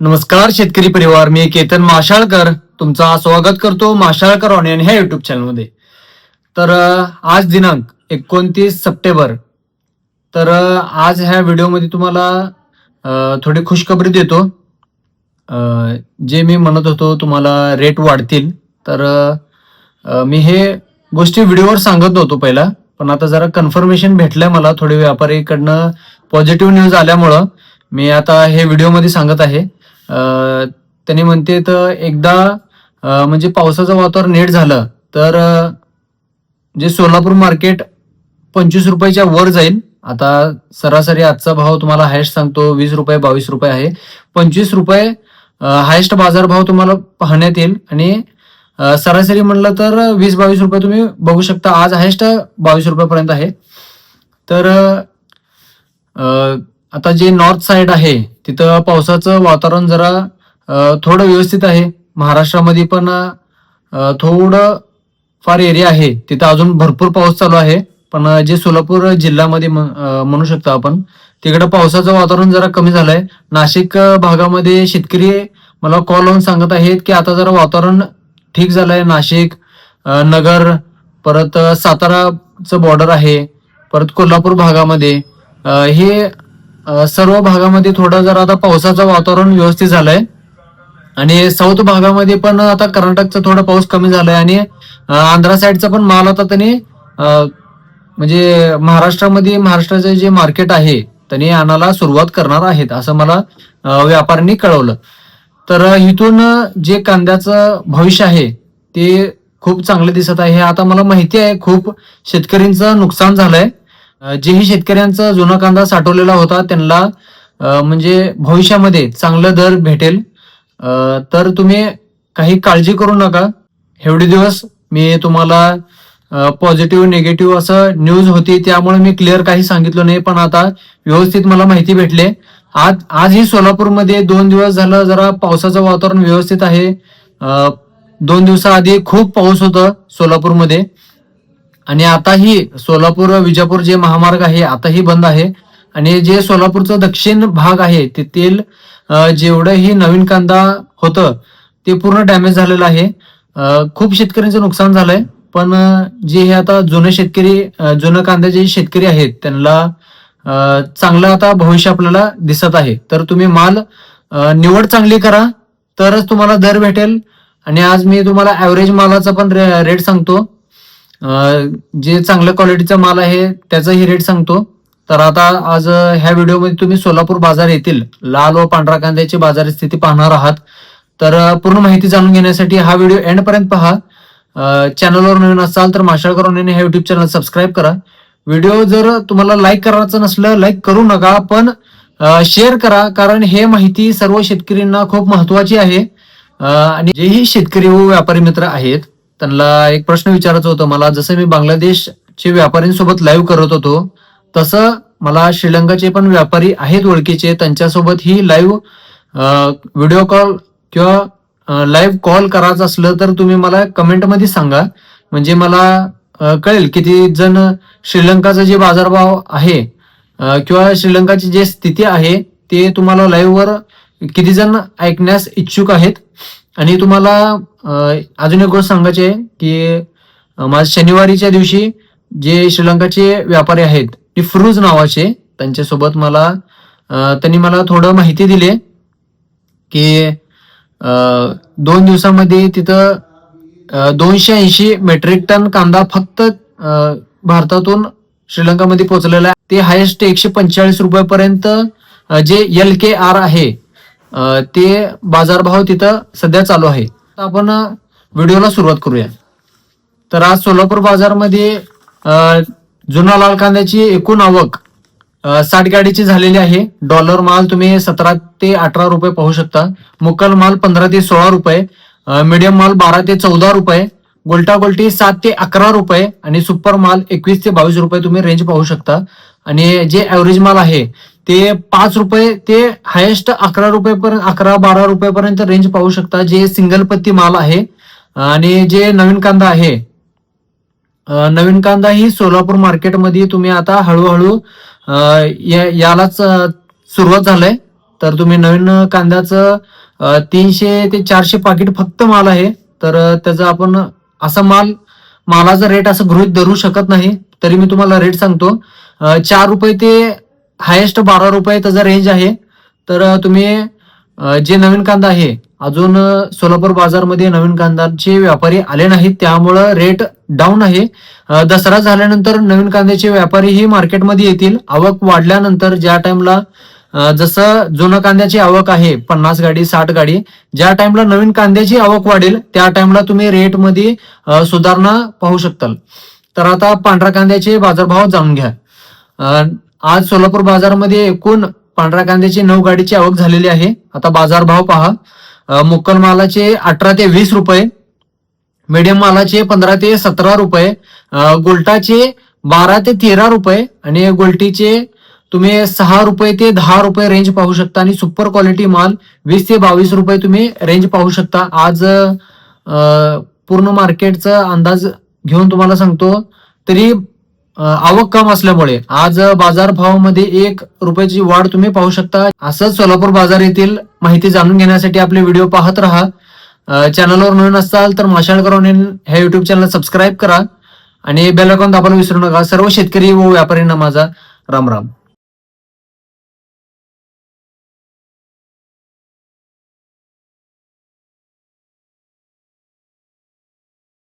नमस्कार शेतकरी परिवार. मी केतन माशाळकर. तुमचा स्वागत करतो माशाळकर ऑनियन ह्या युट्यूब चॅनलमध्ये तर आज दिनांक एकोणतीस सप्टेंबर. तर आज ह्या व्हिडिओमध्ये तुम्हाला थोडी खुशखबरी देतो. जे मी म्हणत होतो तुम्हाला रेट वाढतील. तर मी हे गोष्टी व्हिडिओवर सांगत नव्हतो पहिला. पण आता जरा कन्फर्मेशन भेटलंय मला. थोडे व्यापारीकडनं पॉझिटिव्ह न्यूज आल्यामुळं मी आता हे व्हिडिओमध्ये सांगत आहे. त्याने म्हणते तर एकदा म्हणजे पावसाचं वातावरण नीट झालं तर जे सोलापूर मार्केट पंचवीस रुपयाच्या वर जाईल. आता सरासरी आजचा भाव तुम्हाला हायस्ट सांगतो वीस रुपये बावीस रुपये आहे. पंचवीस रुपये हायस्ट बाजारभाव तुम्हाला पाहण्यात येईल. आणि सरासरी म्हणलं तर वीस बावीस रुपये तुम्ही बघू शकता. आज हायस्ट बावीस रुपयापर्यंत आहे. तर आता जे नॉर्थ साईड आहे तिथं पावसाचं वातावरण जरा थोडं व्यवस्थित आहे. महाराष्ट्रामध्ये पण थोडं फार एरिया आहे. तिथं अजून भरपूर पाऊस चालू आहे. पण जे सोलापूर जिल्ह्यामध्ये म्हणू शकतो आपण तिकडं पावसाचं वातावरण जरा कमी झालंय. नाशिक भागामध्ये शेतकरी मला कॉल लावून सांगत आहेत की आता जरा वातावरण ठीक झालंय. नाशिक नगर परत साताराचं बॉर्डर आहे. परत कोल्हापूर भागामध्ये हे सर्व भागामध्ये थोडं जरा आता पावसाचं वातावरण व्यवस्थित झालंय आणि साऊथ भागामध्ये पण आता कर्नाटकचा थोडा पाऊस कमी झालाय आणि आंध्रा साईडचा पण माल आता त्यांनी म्हणजे महाराष्ट्रामध्ये महाराष्ट्राचे जे मार्केट आहे त्यांनी आणायला सुरुवात करणार आहेत असं मला व्यापाऱ्यांनी कळवलं. तर इथून जे कांद्याचं भविष्य आहे ते खूप चांगलं दिसत आहे. आता मला माहिती आहे खूप शेतकऱ्यांचं नुकसान झालंय. जेही शेतकऱ्यांचा जुना कांदा साठवलेला होता त्यांना म्हणजे भविष्यामध्ये चांगलं दर भेटेल. तर तुम्ही काही काळजी करू नका. एवढे दिवस मी तुम्हाला पॉझिटिव्ह निगेटिव्ह असं न्यूज होती त्यामुळे मी क्लिअर काही सांगितलं नाही पण आता व्यवस्थित मला माहिती भेटले. आज आजही सोलापूरमध्ये दोन दिवस झालं जरा पावसाचं वातावरण व्यवस्थित आहे. दोन दिवसाआधी खूप पाऊस होतं सोलापूरमध्ये. आणि आताही सोलापूर विजापूर जे महामार्ग आहे आताही बंद आहे. आणि जे सोलापूरचं दक्षिण भाग आहे तेथील जेवढंही नवीन कांदा होतं ते पूर्ण डॅमेज झालेलं आहे. खूप शेतकऱ्यांचं नुकसान झालंय. पण जे हे आता जुने शेतकरी जुनं कांद्याचे जे शेतकरी आहेत त्यांना चांगलं आता भविष्य आपल्याला दिसत आहे. तर तुम्ही माल निवड चांगली करा तरच तुम्हाला दर भेटेल. आणि आज मी तुम्हाला ऍव्हरेज मालाचा पण रे- रेट सांगतो. जे चांगल्या क्वालिटीचा माल आहे त्याचाही रेट सांगतो. तर आता आज ह्या व्हिडिओमध्ये तुम्ही सोलापूर बाजार येथील लाल व पांढरा कांद्याची बाजार स्थिती पाहणार आहात. तर पूर्ण माहिती जाणून घेण्यासाठी हा व्हिडिओ एंड पर्यंत पहा. चॅनलवर नवीन असाल तर माशाळकर ऑनलाईन हे युट्यूब चॅनल सबस्क्राईब करा. व्हिडिओ जर तुम्हाला लाईक करायचं नसलं लाईक करू नका पण शेअर करा कारण हे माहिती सर्व शेतकऱ्यांना खूप महत्वाची आहे. आणि जेही शेतकरी व व्यापारी मित्र आहेत त्यांना एक प्रश्न विचारायचा होता. मला जसं मी बांगलादेशचे व्यापाऱ्यांसोबत लाईव्ह करत होतो तसं मला श्रीलंकाचे पण व्यापारी आहेत ओळखीचे. त्यांच्यासोबत ही लाईव्ह व्हिडिओ कॉल किंवा लाईव्ह कॉल करायचं असलं तर तुम्ही मला कमेंटमध्ये सांगा. म्हणजे मला कळेल किती जण श्रीलंकाचा जे बाजारभाव आहे किंवा श्रीलंकाची जे स्थिती आहे ते तुम्हाला लाईव्हवर किती जण ऐकण्यास इच्छुक आहेत? आणि तुम्हाला अजून एक गोष्ट सांगायची आहे की माझ्या शनिवारीच्या दिवशी जे श्रीलंकाचे व्यापारी आहेत फ्रूज नावाचे त्यांच्यासोबत मला त्यांनी मला थोडं माहिती दिली की दोन दिवसामध्ये तिथं दोनशे ऐंशी मेट्रिक टन कांदा फक्त भारतातून श्रीलंकामध्ये पोहोचलेला आहे. ते हायेस्ट एकशे पंचेचाळीस रुपयापर्यंत जे एल के आर आहे ते बाजारभाव तिथं सध्या चालू आहे. तर आपण व्हिडिओला सुरुवात करूया. तर आज सोलापूर बाजारमध्ये जुना लाल कांद्याची एकूण आवक साठ गाडीची झालेली आहे. डॉलर माल तुम्ही सतरा ते अठरा रुपये पाहू शकता. मुकल माल पंधरा ते सोळा रुपये मीडियम माल बारा ते चौदा रुपये गोल्टा गोल्टी सात ते अकरा रुपये आणि सुपर माल एकवीस ते बावीस रुपये तुम्ही रेंज पाहू शकता. आणि जे ऍव्हरेज माल आहे ते पाच रुपये ते हायेस्ट अकरा रुपयेपर्यंत अकरा बारा रुपयेपर्यंत रेंज पाहू शकता. जे सिंगल पत्ती माल आहे आणि जे नवीन कांदा आहे नवीन कांदा ही सोलापूर मार्केटमध्ये तुम्ही आता हळूहळू या- यालाच सुरुवात झालंय. तर तुम्ही नवीन कांद्याचं तीनशे ते चारशे पाकिट फक्त माल आहे. तर त्याचा त्याचं आपण असा माल मालाचा रेट असं गृहित धरू शकत नाही. तरी मी तुम्हाला रेट सांगतो. चार रुपये ते हायेस्ट बारा रुपये त्याचा रेंज आहे. तर तुम्ही जे नवीन कांदा आहे अजून सोलापूर बाजारमध्ये नवीन कांद्याचे व्यापारी आले नाहीत. त्यामुळं रेट डाऊन आहे. दसरा झाल्यानंतर नवीन कांद्याचे व्यापारी ही मार्केटमध्ये येतील. आवक वाढल्यानंतर ज्या टाइमला जसं जुनं कांद्याची आवक आहे पन्नास गाडी साठ गाडी ज्या टाइमला नवीन कांद्याची आवक वाढेल त्या टाइमला तुम्ही रेटमध्ये सुधारणा पाहू शकताल. तर आता पांढऱ्या कांद्याचे बाजारभाव जाणून घ्या. आज सोलापूर बाजारमध्ये एकूण पांढऱ्या कांद्याची नऊ गाडीची आवक झालेली आहे. आता बाजारभाव पहा. मुक्कल मालाचे अठरा ते वीस रुपये मीडियम मालाचे पंधरा ते सतरा रुपये गोल्टाचे बारा ते तेरा रुपये आणि गोल्टीचे तुम्ही सहा रुपये ते दहा रुपये रेंज पाहू शकता आणि सुपर क्वालिटी माल वीस ते बावीस रुपये तुम्ही रेंज पाहू शकता. आज पूर्ण मार्केटचा अंदाज घेऊन तुम्हाला सांगतो. तरी आवक कम असल्यामुळे आज बाजार भावामध्ये एक रुपयाची वाढ तुम्ही पाहू शकता. असंच सोलापूर बाजार येथील माहिती जाणून घेण्यासाठी आपले व्हिडिओ पाहत राहा. चॅनलवर नवीन असाल तर माशाळकर ऑनलाईन ह्या युट्यूब चॅनल सबस्क्राईब करा. आणि बेल आयकॉन दाबायला विसरू नका. सर्व शेतकरी व व्यापाऱ्यांना माझा राम राम